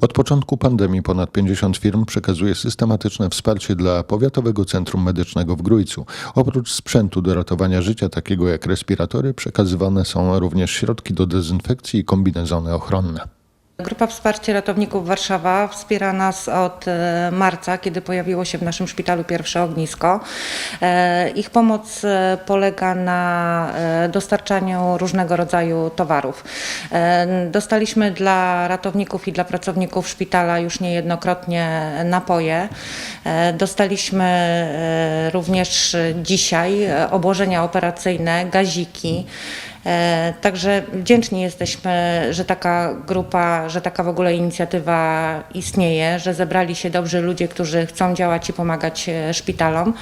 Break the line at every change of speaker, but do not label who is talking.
Od początku pandemii ponad 50 firm przekazuje systematyczne wsparcie dla Powiatowego Centrum Medycznego w Grójcu. Oprócz sprzętu do ratowania życia, takiego jak respiratory, przekazywane są również środki do dezynfekcji i kombinezony ochronne.
Grupa Wsparcie Ratowników Warszawa wspiera nas od e, marca, kiedy pojawiło się w naszym szpitalu pierwsze ognisko. E, Ich pomoc e, polega na dostarczaniu różnego rodzaju towarów. Dostaliśmy dla ratowników i dla pracowników szpitala już niejednokrotnie napoje. Dostaliśmy również dzisiaj obłożenia operacyjne, gaziki. E, Także wdzięczni jesteśmy, że taka grupa, że taka w ogóle inicjatywa istnieje, że zebrali się dobrzy ludzie, którzy chcą działać i pomagać e, szpitalom.